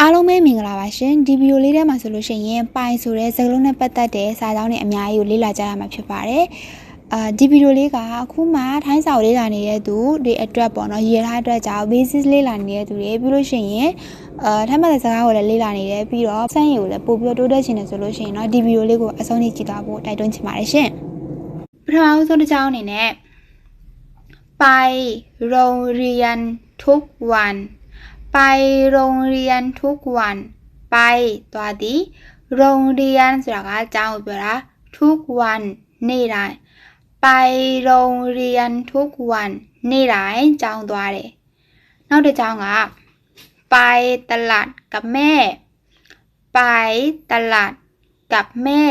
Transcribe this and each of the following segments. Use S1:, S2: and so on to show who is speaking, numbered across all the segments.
S1: အားလုံးပဲမင်္ဂလာပါရှင်ဒီဗီဒီယိုလေးထဲမှာဆိုလို့ရှိရင်ပိုင်ဆိုတဲ့စကားလုံးနဲ့ပတ်သက်တဲ့စာကြောင်းတွေအများကြီးကိုလေ့လာကြရမှာဖြစ်ပါတယ်အာဒီဗီဒီယိုလေးကအခုမှထိုင်းစာကိုလေ့လာနေတဲ့သူတွေအတွက်ပေါ့နော်ရေးထားအတွက်ကြောင့် basis လေ့လာနေတဲ့သူတွေပြီးလို့ရှိရင်အာထိုင်းဘာသာစကားကိုလည်းလေ့လာနေတယ်ပြီးတော့စမ်းရည်ကိုလည်းပို့ပြီးတော့တိုးတက်ချင်တယ်ဆိုလို့ရှိရင်တော့ဒီဗီဒီယိုလေးကိုအဆုံးထိကြည့်သွားဖို့တိုက်တွန်းချင်ပါတယ်ရှင်ပထမဆုံးတစ်ကြောင်းအနေနဲ့ပိုင်ရုံရီယန်ထုကဝန် ไปโรงเรียนทุกวัน ไปตัวดีโรงเรียนสุรกาจังอุบระทุกวันนี่ไรไปโรงเรียนทุกวันนี่ไรจังตัวเลยนอกจากจังอะไปตลาดกับแม่ ไปตลาดกับแม่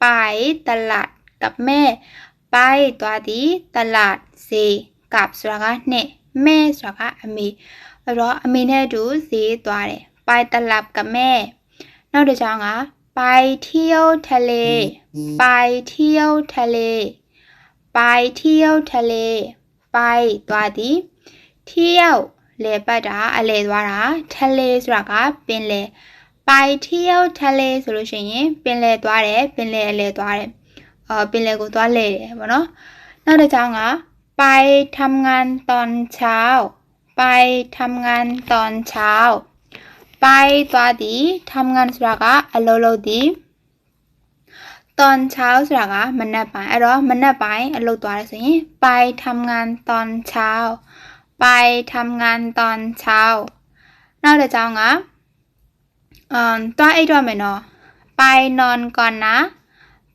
S1: ไปตลาดกับแม่ ไปตัวดีตลาดเซกับสุรกาเน่แม่สุรกาอเม အဲ့တော့အမေနဲ့အတူဈေးသွားတယ်ไปตลาดกับแม่နောက်တစ်ကြောင်းကไปเที่ยวทะเลไปเที่ยวทะเลไปเที่ยวทะเลไปသွားသည်เที่ยวလေပတ်တာအလဲသွားတာทะเลဆိုတာကပင်လယ်ไปเที่ยวทะเลဆိုလို့ရှိရင်ပင်လယ်သွားတယ်ပင်ลယ်အလဲသွားတယ်အော်ပင်လယ်ကိုသွားလဲတယ်ပေါ့နော်နောက်တစ်ကြောင်းကไปทำงานตอนเช้า ไปทำงานตอนเช้า ไปตัวดีทำงานสุรากะอโลโลดี ตอนเช้าสุรากะมันน่าไปอรอมันน่าไปอโลตัวอะไรสิไปทำงานตอนเช้า ไปทำงานตอนเช้าน่าจะเจ้างะอ่าตัวไอ้ด้วยไหมเนาะไปนอนก่อนนะ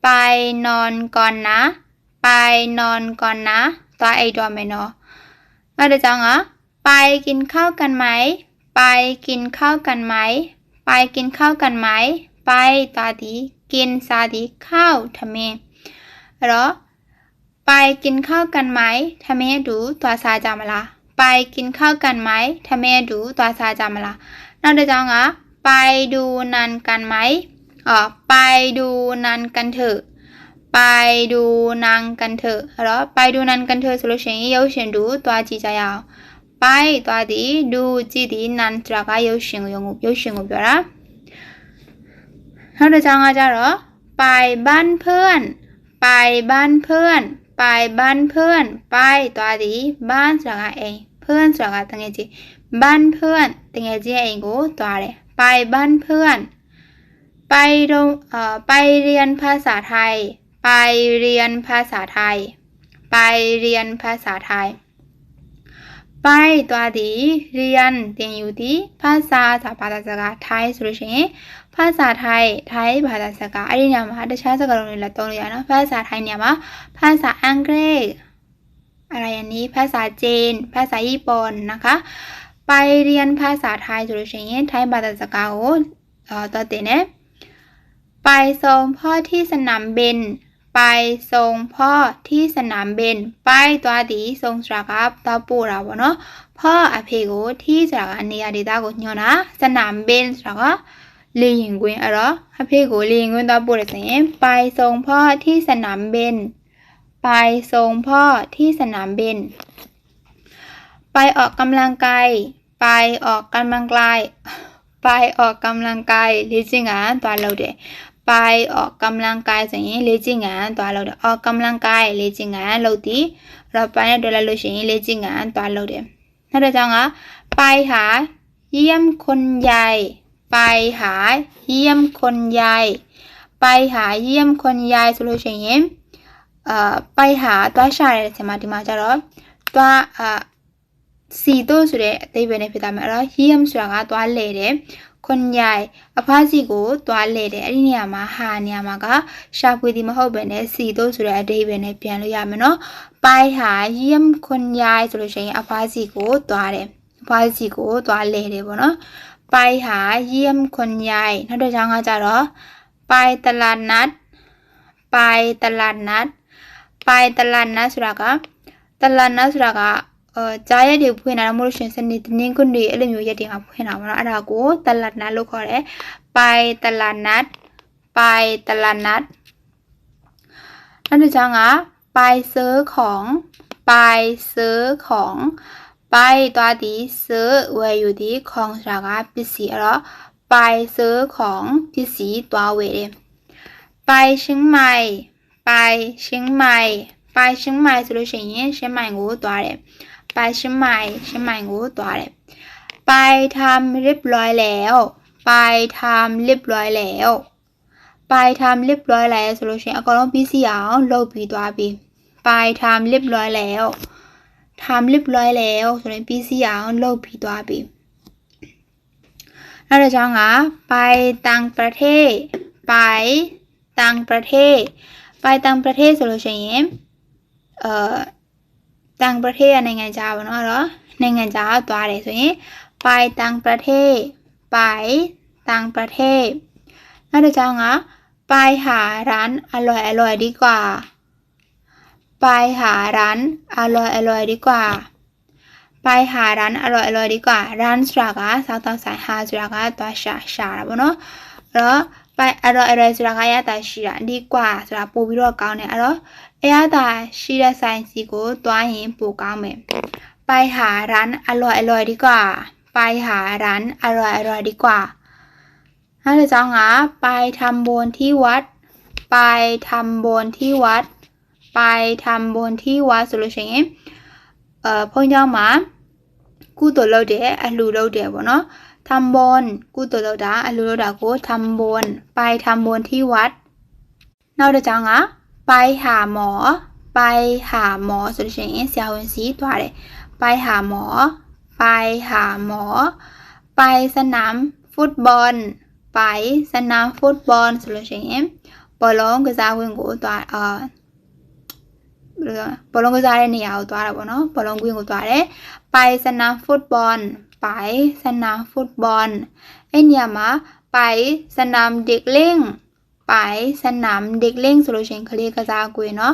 S1: ไปนอนก่อนนะ ไปนอนก่อนนะตัวไอ้ด้วยไหมเนาะน่าจะเจ้างะ ไปกินข้าวกันไหม ไปกินข้าวกันไหม ไปกินข้าวกันไหม ไปตาดีกินซาดีข้าวทำไมหรอ ไปกินข้าวกันไหมทำไมดูตัวซาจามละไปกินข้าวกันไหมทำไมดูตัวซาจามละนอกจากอะไปดูนันกันไหมอ๋อไปดูนันกันเถอะไปดูนางกันเถอะหรอไปดูนันกันเถอะสุรเชียงเยาวเชียงดูตัวจีจายาว က်သွားသည်ဒူကြည့်သည်နန်တရာကရုပ်ရှင်ကိုရုပ်ရှင်ကိုပြောတာနောက်တစ်ကြောင်းကကြတော့ပိုင်บ้านเพื่อนပိုင်บ้านเพื่อนပိုင်บ้านเพื่อนပိုက်သွားသည်บ้านဆိုတာကအိမ်เพื่อนဆိုတာကတငယ်ချင်းบ้านเพื่อนတငယ်ချင်းအိမ်ကိုသွားတယ်ပိုင်บ้านเพื่อนไปโรงเอ่อไปเรียนภาษาไทย ไปเรียนภาษาไทย ไปเรียนภาษาไทย ပိုက်သွားသည်ရီယန်တင်ယူသည်ဖာစာစာဘာသာစကားထိုင်းဆိုလို့ရှိရင်ဖာစာထိုင်းထိုင်းဘာသာစကားအဲ့ဒီညမှာတခြားစကားလုံးတွေလည်းသုံးလို့ရနော်ဖာစာထိုင်းညမှာဖာစာအင်္ဂလိပ်อะไรอย่างนี้ภาษาจีนภาษาญี่ปุ่นนะคะไปเรียนภาษาไทยဆိုလို့ရှိရင်ထိုင်းဘာသာစကားကိုအော်တော့တင်တယ်ไปส่งพ่อที่สนามบิน ไปส่งพ่อที่สนามเบนไปตัวดีส่งสระครับตัวปูเราเนาะพ่ออภิโกที่สระอันเนียดีตากนญยนะสนามเบนสระก็เลียงกุญอะรอภิโกเลียงกุญตัวปูเลยเสีไปส่งพ่อที่สนามเบนไปส่งพ่อที่สนามเบนไปออกกำลังกายไปออกกำลังกายไปออกกำลังกายลิจิงอะตัวเราเด ออกกำลังกายဆိုရင်လေ့ကျင့်ခန်းသွားလုပ်တယ်ออกกำลังกายလေ့ကျင့်ခန်းလုပ်သည်အဲ့တော့ပိုင်းနဲ့တွေ့လိုက်လို့ရှိရင်လေ့ကျင့်ခန်းသွားလုပ်တယ်နောက်တစ်ကြောင်းကไปหาเยี่ยมคนยายไปหาเยี่ยมคนยายไปหาเยี่ยมคนยายဆိုလို့ရှိရင်အာไปหาသွားရှာတယ်ဆင်မဒီမှာကျတော့သွားအာစီတို့ဆိုတဲ့အသေးပဲနဲ့ဖြစ်တာမှာအဲ့တော့ yam ဆိုတာကသွားလဲတယ် ခွန်ရိုင်အဖားစီကိုသွားလဲတယ်အဲ့ဒီနေရာမှာဟာနေရာမှာကရှာဖွေသည်မဟုတ်ပဲနဲ့စီတို့ဆိုတဲ့အတိတ်ပဲနဲ့ပြန်လို့ရမယ်နော်ပိုင်ဟာယမ်ခွန်ရိုင်ဆိုလို့ရှိရင်အဖားစီကိုသွားတယ်အဖားစီကိုသွားလဲတယ်ပေါ့နော်ပိုင်ဟာယမ်ခွန်ရိုင်နောက်တစ်ချောင်းကကြတော့ပိုင်တလာနတ်ပိုင်တလာနတ်ပိုင်တလာနတ်ဆိုတာကတလာနတ်ဆိုတာက အာကြားရက်တွေဖွင့်တာမလို့ရှင်စနေတနင်္ဂနွေအဲ့လိုမျိုးရက်တွေမှာဖွင့်တာပေါ့နော်အဲ့ဒါကိုတလတ်နတ်လို့ခေါ်တယ်ပိုင်တလတ်နတ်ပိုင်တလတ်နတ်နောက်တစ်ချောင်းကပိုင်ซื้อของไปซื้อของไป ပိုင်သွားသည်ซื้อဝယ်ယူသည်ခုံဆိုတာကပစ္စည်းအဲ့တော့ပိုင်ซื้อของပစ္စည်းသွားဝယ်တယ်ပိုင်ရှင်းမိုင်ပိုင်ရှင်းမိုင်ပိုင်ရှင်းမိုင်ဆိုလို့ရှိရင်ရှင်းမိုင်ကိုသွားတယ် ပိုင်ရှင်းမိုင်ရှင်းမိုင်ကိုသွားတယ်ပိုင်ทำเรียบร้อยแล้วပိုင်ทำเรียบร้อยแล้วပိုင်ทำเรียบร้อยแล้วဆိုလို့ရှိရင်အကောင်လုံးပြီးစီအောင်လုပ်ပြီးသွားပြီပိုင်ทำเรียบร้อยแล้วทำเรียบร้อยแล้วဆိုရင်ပြီးစီအောင်လုပ်ပြီးသွားပြီနောက်တစ်ကြောင်းကไปต่างประเทศไปต่างประเทศไปต่างประเทศဆိုလို့ရှိရင်เอ่อ ต่างประเทศကနိုင်ငံခြားပါเนาะအဲ့တော့နိုင်ငံခြားသွားတယ်ဆိုရင်ไปต่างประเทศไปต่างประเทศနောက်တစ်ကြောင်းကไปหาร้านอร่อยอร่อยดีกว่าไปหาร้านอร่อยอร่อยดีกว่าไปหาร้านอร่อยอร่อยดีกว่าร้านဆိုတာကစားတော့ဆိုင်ဟာဆိုတာကသွားရှာရှာတာပေါ့နော်အဲ့တော့ပိုင်အရော်အရော်ဆိုတာကရတာရှိတာဒီကွာဆိုတာပို့ပြီးတော့ကောင်းတယ်အဲ့တော့ အရသာရှိတဲ့ဆိုင်စီကိုတွားရင်ပိုကောင်းမယ်ပိုင်ဟာရန်အရော်အရော်ဒီကွာပိုင်ဟာရန်အရော်အရော်ဒီကွာနောက်တစ်ကြောင်းကไปทำบุญที่วัดไปทำบุญที่วัดไปทำบุญที่วัดဆိုလို့ရှိရင်เอ่อဘုန်းကြီးမှာကုသိုလ်လုပ်တယ်အလှူလုပ်တယ်ပေါ့နော်ทำบุญကုသိုလ်လုပ်တာအလှူလုပ်တာကိုทำบุญไปทำบุญที่วัดနောက်တစ်ကြောင်းက ไปหาหมอไปหาหมอဆိုလို့ရှိရင်ဆရာဝန်စီသွားတယ်ไปหาหมอไปหาหมอ ไปสนามฟุตบอลไปสนามฟุตบอลဆိုလို့ရှိရင်ဘောလုံးကစားဝင်းကိုသွားအာဘောလုံးကစားတဲ့နေရာကိုသွားတာပေါ့နော်ဘောလုံးကွင်းကိုသွားတယ်ไปสนามฟุตบอลไปสนามฟุตบอลအဲ့နေရာမှာไปสนามเด็กเล่น ไปสนามเด็กเล่นสโลเชนคลีกระจากุยเนาะ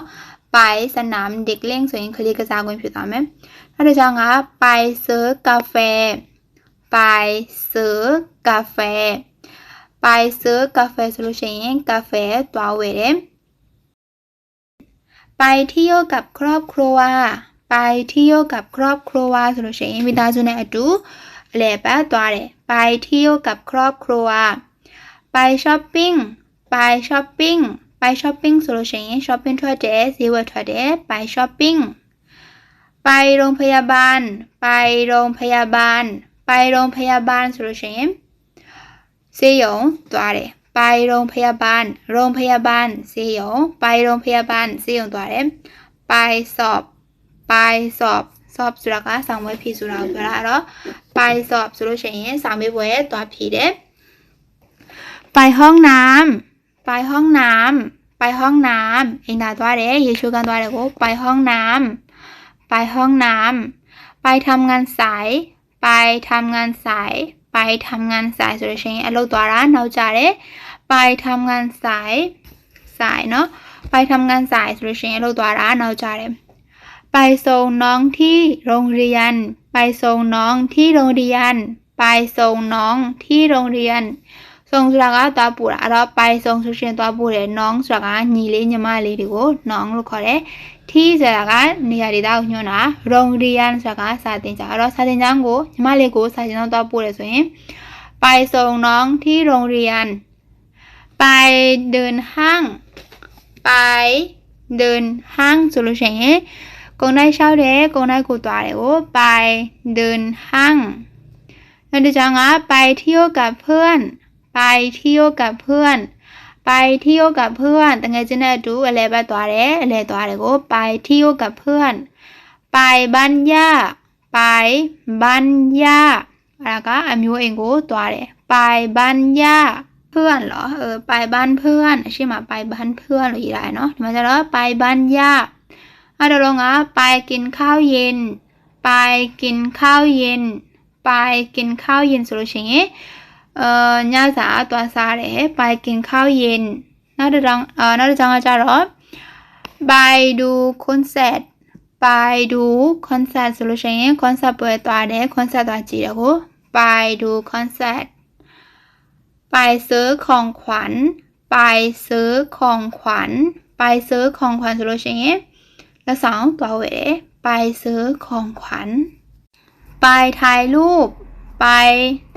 S1: ไปสนามเด็กเล่นสโลเชนคลีกระจากุยผิดตามไหมถ้าเราจังาไปซื้อกาแฟ ไปซื้อกาแฟ ไปซื้อกาแฟสโลเชนกาแฟตัวเวเดไปเที่ยวกับครอบครัว ไปเที่ยวกับครอบครัวสโลเชนวิดาจูเนอดูเหล่แปะตัวเลยไปเที่ยวกับครอบครัว ไปช้อปปิ้ง ไปช้อปปิ้งไปช้อปปิ้งสุดเฉยช้อปปิ้งทัวร์เดสซีเวิร์ทัวร์เดสไปช้อปปิ้งไปโรงพยาบาล ไปโรงพยาบาล ไปโรงพยาบาลสุดเฉยเซียวตัวเดไปโรงพยาบาล โรงพยาบาลเซียวไปโรงพยาบาลเซียวตัวเดไปสอบ ไปสอบสอบสุรากะสังเวยผีสุราสุระเนาะไปสอบสุรเฉยสังเวยตัวผีเดไปห้องน้ำ ไปห้องน้ำไปห้องน้ำอีนาตัวเดยชูกันตัวเดกูไปห้องน้ำไปห้องน้ำไปทำงานสาย ไปทำงานสาย ไปทำงานสายสุดเชงอโลตัวร้านเราจ่เดไปทำงานสายสายเนาะไปทำงานสายสุดเชงอโลตัวร้านเราจ่เดไปส่งน้องที่โรงเรียน ไปส่งน้องที่โรงเรียน ไปส่งน้องที่โรงเรียน ส่งဆိုတာကသွားပို့တာအဲ့တော့ไปส่งဆိုရှင်သွားပို့တယ်น้องဆိုတာကညီလေးညီမလေးတွေကိုน้องလို့ခေါ်တယ်ที่ဆိုတာကနေရာဒေသကိုညွှန်းတာโรงเรียนဆိုတာကစာသင်ကျောင်းအဲ့တော့စာသင်ကျောင်းကိုညီမလေးကိုစာသင်ကျောင်းသွားပို့တယ်ဆိုရင်ไปส่งน้องที่โรงเรียน ไปเดินห้าง ไปเดินห้างဆိုလို့ရှိရင်ကုန်တိုင်းလျှောက်တယ်ကုန်တိုင်းကိုသွားတယ်ကိုไปเดินห้างနောက်တစ်ကြောင်းကไปเที่ยวกับเพื่อน ไปเที่ยวกับเพื่อน ไปเที่ยวกับเพื่อนตั้งใจจะน่าดูอะไรไปตัวเร่อะไรตัวเร่ก็ไปเที่ยวกับเพื่อน ไปบ้านย่าไปบ้านย่าแล้วก็อามิวเองก็ตัวเร่ไปบ้านย่าเพื่อนเหรอ เออ ไปบ้านเพื่อนใช่ไหมไปบ้านเพื่อนหรืออะไรเนาะมันจะเล่าไปบ้านย่าอาเดี๋ยวลองอะไปกินข้าวเย็น ไปกินข้าวเย็น ไปกินข้าวเย็นสุดเฉย ရင်အာညစာသွားစားတယ်ไปกินข้าวเย็นနောက်တစ်ကြောင်အာနောက်တစ်ကြောင်ကကြတော့ไปดูคอนเสิร์ตไปดูคอนเสิร์ตဆိုလို့ရှိရင်คอนเสิร์ตပွဲသွားတယ်คอนเสิร์ตသွားကြည့်တယ်ကိုไปดูคอนเสิร์ตไปซื้อของขวัญไปซื้อของขวัญไปซื้อของขวัญဆိုလို့ရှိရင်လက်ဆောင်သွားဝယ်တယ်ไปซื้อของขวัญ ไปถ่ายรูป ไป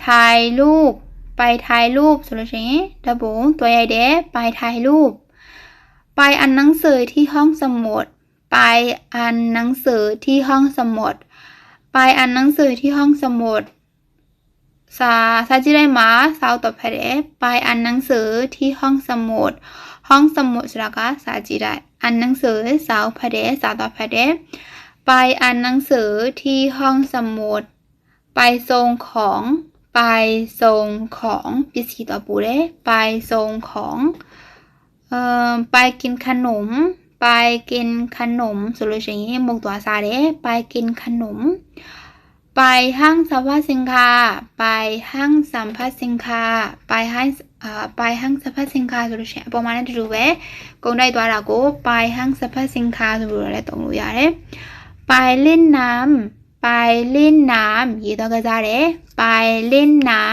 S1: ถ่ายรูป ไปถ่ายรูปสรุปนี้ดบงตัวใหญ่เด้ไปถ่ายรูป ไปอันหนังสือที่ห้องสมุด ไปอันหนังสือที่ห้องสมุด ไปอันหนังสือที่ห้องสมุดซาซาจิได้มาซาวตบเพเดไปอันหนังสือที่ห้องสมุด ห้องสมุดสระกะซาจิได้อันหนังสือสาวเพเดสาวตบเพเดไปอันหนังสือที่ห้องสมุด ไปทรงของ ไปส่งของပစ္စည်းတော့ပို့တယ်။ไปส่งของเอ่อไปกินขนม ไปกินขนมဆိုလို့ရှိရင်မုတ်သွားစားတယ်။ไปกินขนม ไปห้างสรรพสินค้า ไปห้างสรรพสินค้า ไปห้างอ่าไปห้างสรรพสินค้าဆိုလို့ရှိရင်အပေါ်မှာလည်းတူတူပဲကုန်းတိုက်သွားတာကိုไปห้างสรรพสินค้าဆိုလို့လည်းသုံးလို့ရတယ်။ไปเล่นน้ำ ไปเล่นน้ำยี่ตัวกระจาเรไปเล่นน้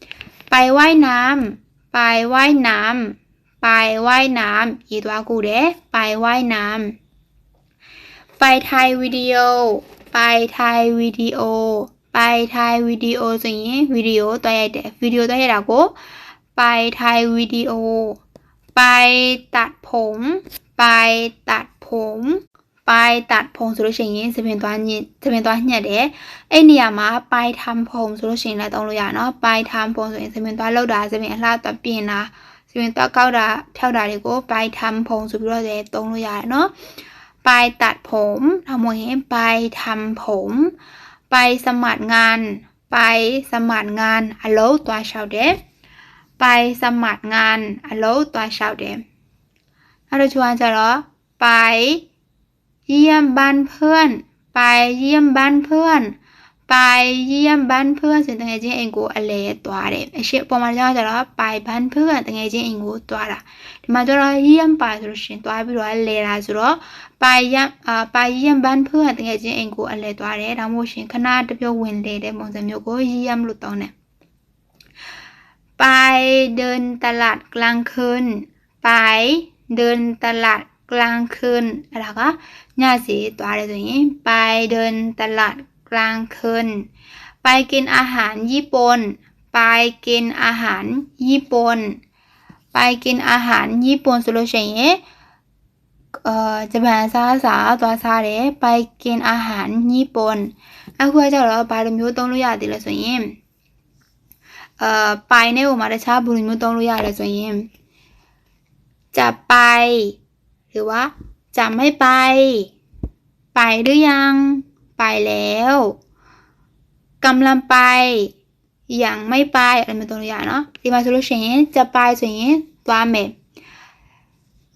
S1: ำไปว่ายน้ำไปว่ายน้ำไปว่ายน้ำยี่ตัวกูเรไปว่ายน้ำไปถ่ายวิดีโอ ไปถ่ายวิดีโอ ไปถ่ายวิดีโอสิ่งนี้วิดีโอตัวใหญ่แต่วิดีโอตัวใหญ่ละกูไปถ่ายวิดีโอ ไปตัดผม ไปตัดผม ไปตัดผมဆိုလို့ရှိရင်သပင်သွားညှစ်သပင်သွားညှက်တယ်အဲ့နေရာမှာไปทำผมဆိုလို့ရှိရင်လည်းသုံးလို့ရနော်ไปทำผมဆိုရင်သပင်သွားလောက်တာသပင်အလှသွားပြင်တာသပင်သွားကောက်တာဖြောက်တာတွေကိုไปทำผมဆိုပြီးတော့လည်းသုံးလို့ရတယ်နော် ไปตัดผมทำโมเห็นไปทำผม ไปสมัครงาน ไปสมัครงานอโลตัวชาวเดไปสมัครงานอโลตัวชาวเดถ้าเราชวนจะ เยี่ยมบ้านเพื่อน ไปเยี่ยมบ้านเพื่อน ไปเยี่ยมบ้านเพื่อนสิ่งต่างๆเองกูอะไรตัวเด็กเชื่อประมาณนั้นจะเราไปบ้านเพื่อนต่างๆเองกูตัวละมาจะเราเยี่ยมไปสุดสิ่งตัวไปดูอะไรละสุดราไปเยี่ยมเอ่อไปเยี่ยมบ้านเพื่อนต่างๆเองกูอะไรตัวเด็กทั้งหมดสิ่งขนาดเดียวเว้นเลยเด็กบางสิ่งกูเยี่ยมหลุดตอนเนี่ยไปเดินตลาดกลางคืน ไปเดินตลาด กลางคืนแล้วก็ญาสีตัวอะไรตัวนี้ ไปเดินตลาดกลางคืน ไปกินอาหารญี่ปุ่น ไปกินอาหารญี่ปุ่น ไปกินอาหารญี่ปุ่นสุรุเฉยเอ่อจะแบ่ซาสาตัวซาเรไปกินอาหารญี่ปุ่นอาคุยเจ้าเราไปดมยูต้องรู้ยาติละส่วนยิมเอ่อไปในอุมาราชาบุรุษมุต้องรู้ยาละส่วนยิมจะไป หรือว่าจำให้ไป ไปหรือยัง ไปแล้วกำลังไป ยังไม่ไปอะไรเป็นตัวอย่างเนาะทีมาโซลูเช่นจะไปส่วนนี้ตัวเม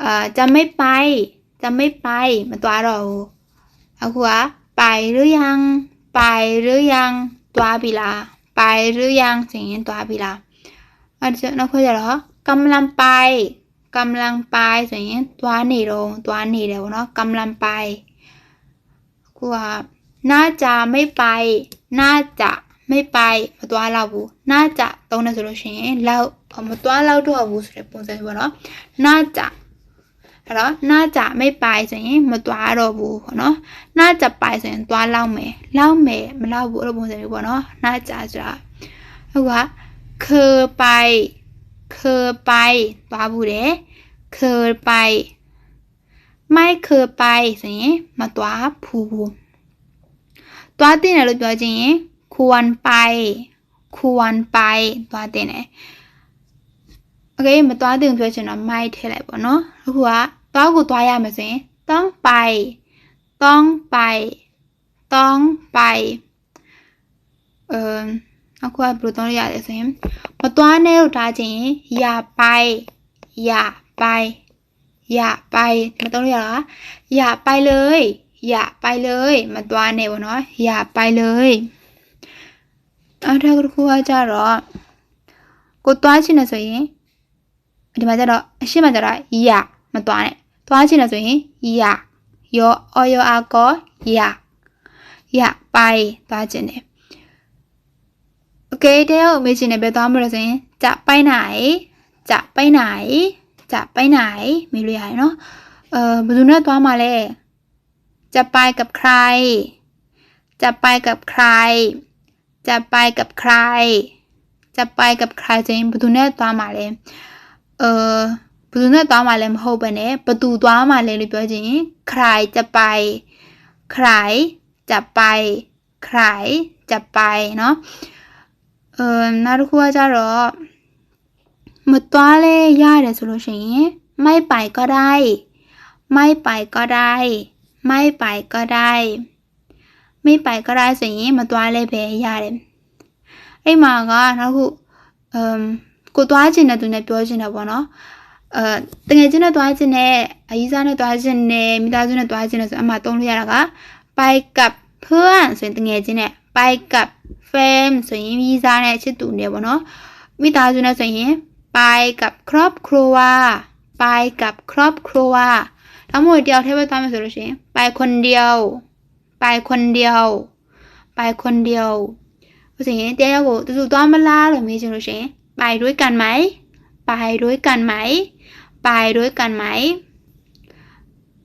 S1: เอ่อจะไม่ไป จะไม่ไปมันตัวเราเอาหัวไปหรือยัง ไปหรือยังตัวบิลา ไปหรือยังสิ่งนี้ตัวบิลาอันเจ้านักคุยเหรอกำลังไป กำลังไปส่วนนี้ตัวนี่ลงตัวนี่แล้วเนาะกำลังไปกว่าน่าจะไม่ไป น่าจะไม่ไปมาตัวเราบูน่าจะตรงนั้นสุดเลยเราพอมาตัวเราด้วยบูสุดเลยปุ่นใจว่าเนาะน่าจะแล้วน่าจะไม่ไปส่วนนี้มาตัวเราบูเนาะน่าจะไปส่วนนี้ตัวเราเม่เล่าเม่มาเล่าบูเราปุ่นใจว่าเนาะน่าจะจะกวว่าคือไป เคยไปသွားဘူးတယ်เคยไปไม่เคยไปဆိုရင်မသွားဘူးဘူးသွားတင်တယ်လို့ပြောချင်ရင်ควรไปควรไปသွားတင်တယ်โอเคမသွားတင်ပြောချင်တော့မိုက်ထည့်လိုက်ပေါ့နော်အခုကသွားကိုသွားရမယ်ဆိုရင်ต้องไปต้องไปต้องไปเอ่อ အခုကဘယ်လိုသုံးရလဲဆိုရင်မသွားနဲ့လို့ထားခြင်းอย่าไปอย่าไปอย่าไปမသုံးရတာอย่าไปเลยอย่าไปเลยမသွားနဲ့ပေါ့နော်อย่าไปเลยအဲ့ဒါကခုကကြတော့ကိုသွားချင်တယ်ဆိုရင်ဒီမှာကျတော့အရှိမကျတော့ရမသွားနဲ့သွားချင်တယ်ဆိုရင်ရရောအော်ရောအကောရရပိုင်သွားချင်တယ် โอเคเดี๋ยวเมจิเนี่ยไปตามมาเลยสิจะไปไหน จะไปไหน จะไปไหนไม่รู้ยเนาะเอ่อบดูเนี่ตัวมาเลยจะไปกับใคร จะไปกับใคร จะไปกับใคร จะไปกับใครจะเองประตูเนี่ตัวมาเลยเอ่อประตูเนี่ตัวมาเลยไม่เข้าไปเนี่ยประตูตัวมาเลยหรือเปล่าจริงใครจะไป ใครจะไป ใครจะไปเนาะ เออနောက်တစ်ခုကကြတော့မသွားလဲရတယ်ဆိုလို့ရှိရင်ไม่ไปก็ได้ ไม่ไปก็ได้ ไม่ไปก็ได้ ไม่ไปก็ได้ဆိုရင်မသွားလဲပဲရတယ်အဲ့မှာကနောက်တစ်ခုအမ်ကိုသွားခြင်းတဲ့သူနဲ့ပြောခြင်းတယ်ပေါ့နော်အဲတကယ်ချင်းနဲ့သွားခြင်းနဲ့အကြီးစားနဲ့သွားခြင်းနဲ့မိသားစုနဲ့သွားခြင်းနဲ့ဆိုအမှသုံးလို့ရတာကไปกับเพื่อนဆိုရင်တကယ်ချင်းနဲ့ ไปกับแฟนဆိုရင်မိသားနဲ့ချစ်သူနဲ့ပေါ့နော်မိသားစုနဲ့ဆိုရင်ไปกับครอบครัวไปกับครอบครัว ทั้งหมดเดียวเทปไปตามไปสุดเลยใช่ไปคนเดียว ไปคนเดียว ไปคนเดียวเพราะฉะนั้นเดี๋ยวกูจะตัวมาล่าหรือไม่ใช่หรือใช่ไปด้วยกันไหม ไปด้วยกันไหม ไปด้วยกันไหม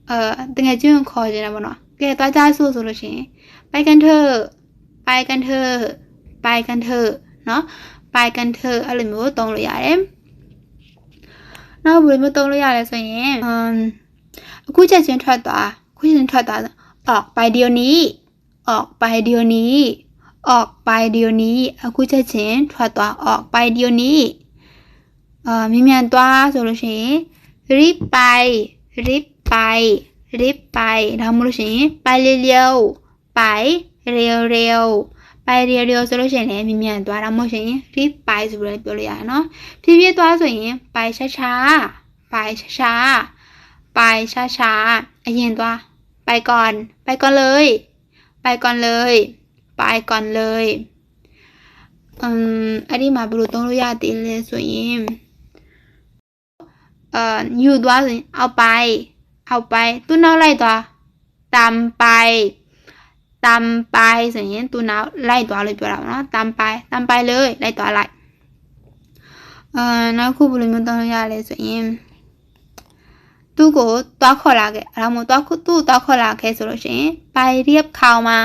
S1: เอ่อตั้งแต่ชื่อคอจะนะบ่เนาะแกตัวจ้าสู้สุดเลยใช่ไปกันเถอะ ไปกันเถอะ ไปกันเถอะเนาะ ไปกันเถอะอะไรမျိုးตรงလို့ရတယ်နောက်ဘယ်လိုမျိုးသုံးလို့ရလဲဆိုရင်အမ်အခုချက်ချင်းထွက်သွားအခုချက်ချင်းထွက်သွားออกไปเดี๋ยวนี้ ออกไปเดี๋ยวนี้ ออกไปเดี๋ยวนี้အခုချက်ချင်းထွက်သွားออกไปเดี๋ยวนี้အာမြင်မြန်သွားဆိုလို့ရှိရင် รีบไป รีบไป รีบไปဒါမှမဟုတ်လို့ရှိရင်ไปเร็วๆไป เร็วๆไปเร็วๆဆိုလို့ရှိရင်လည်းမြင်မြန်သွားဒါမှမဟုတ်ရှင် read ไปဆိုပြီးတော့ပြောလို့ရတယ်เนาะဖြည်းဖြည်းသွားဆိုရင်ไปช้าๆไปช้าๆไปช้าๆအရင်သွားไปก่อน ไปก่อนเลย ไปก่อนเลย ไปก่อนเลยอืมအဲ့ဒီမှာဘယ်လိုသုံးလို့ရသေးလဲဆိုရင်เอ่ออยู่သွားဆိုရင်အောက်ไปအောက်ไปသူ့နောက်လိုက်သွားตามไป တမ်ပိုင်ဆိုရင်သူနောက်လိုက်သွားလို့ပြောတာပေါ့နော်တမ်ပိုင်တမ်ပိုင်လေလိုက်သွားလိုက်အာနောက်ခုဘယ်လိုမျိုးတောင်းရလဲဆိုရင်သူ့ကိုသွားခေါ်လာခဲ့အဲ့ဒါမှမဟုတ်သွားသူ့သွားခေါ်လာခဲ့ဆိုလို့ရှိရင်ပိုင်ရက်ခေါမှာ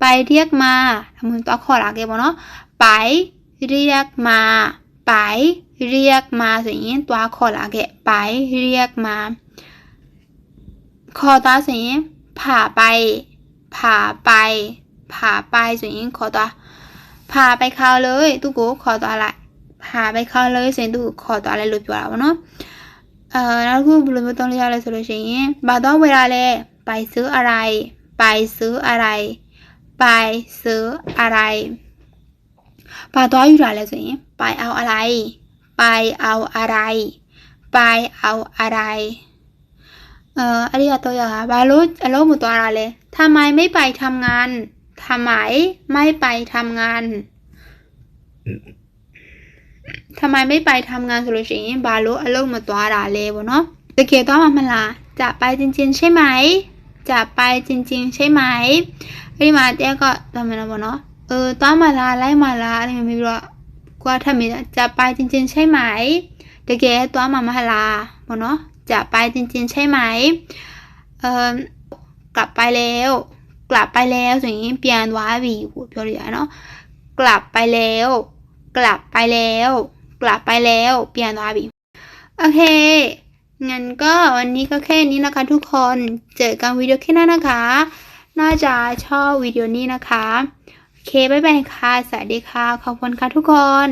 S1: ပိုင်ရက်မှာဒါမှမဟုတ်သွားခေါ်လာခဲ့ပေါ့နော်ပိုင်ရက်မှာပိုင်ရက်မှာဆိုရင်သွားခေါ်လာခဲ့ပိုင်ရက်မှာခေါ်သွားဆိုရင်ဖာပိုင် ป พาไป พาไปဆိုရင်ခေါ်သွားพาไปခေါ်เลยသူ့ကိုခေါ်သွားလိုက်พาไปခေါ်เลยဆိုရင်သူ့ကိုခေါ်သွားလိုက်လို့ပြောတာပေါ့နော်အဲနောက်တစ်ခုဘယ်လိုမျိုးသုံးလို့ရလဲဆိုလို့ရှိရင်ဘာတော့ဝယ်ရလဲไปซื้ออะไรไปซื้ออะไรไปซื้ออะไรဘာတော့ယူတာလဲဆိုရင်ไปเอาอะไรไปเอาอะไรไปเอาอะไร เอ่ออันนี้ตัวอย่างบาลูอารมณ์ตัวอะไรเลยทำไมไม่ไปทำงานทำไมไม่ไปทำงานทำไมไม่ไปทำงานสุรศิงบาลูอารมณ์ตัวอะไรเลยบ่เนาะตะเกียบต้องมาละจะไปจริง ๆ ใช่ไหม จะไปจริง ๆ ใช่ไหมอันนี้มาเตี้ยก็ทำไมนะบ่เนาะเออต้องมาละไล่มาละอะไรไม่รู้กว่าทำไมจะไปจริง ๆ ใช่ไหมตะเกียบตัวมามาละบ่เนาะ จะไปจริงๆใช่ไหมเออกลับไปแล้ว กลับไปแล้วอย่างนี้เปลี่ยนวาวีเปลี่ยนเนาะกลับไปแล้ว กลับไปแล้ว กลับไปแล้วเปลี่ยนวาวีโอเคงั้นก็วันนี้ก็แค่นี้นะคะทุกคนเจอกันวิดีโอแค่นั้นนะคะ น่าจะชอบวิดีโอนี้นะคะ โอเค บ๊ายบายค่ะ สวัสดีค่ะ ขอบคุณค่ะทุกคน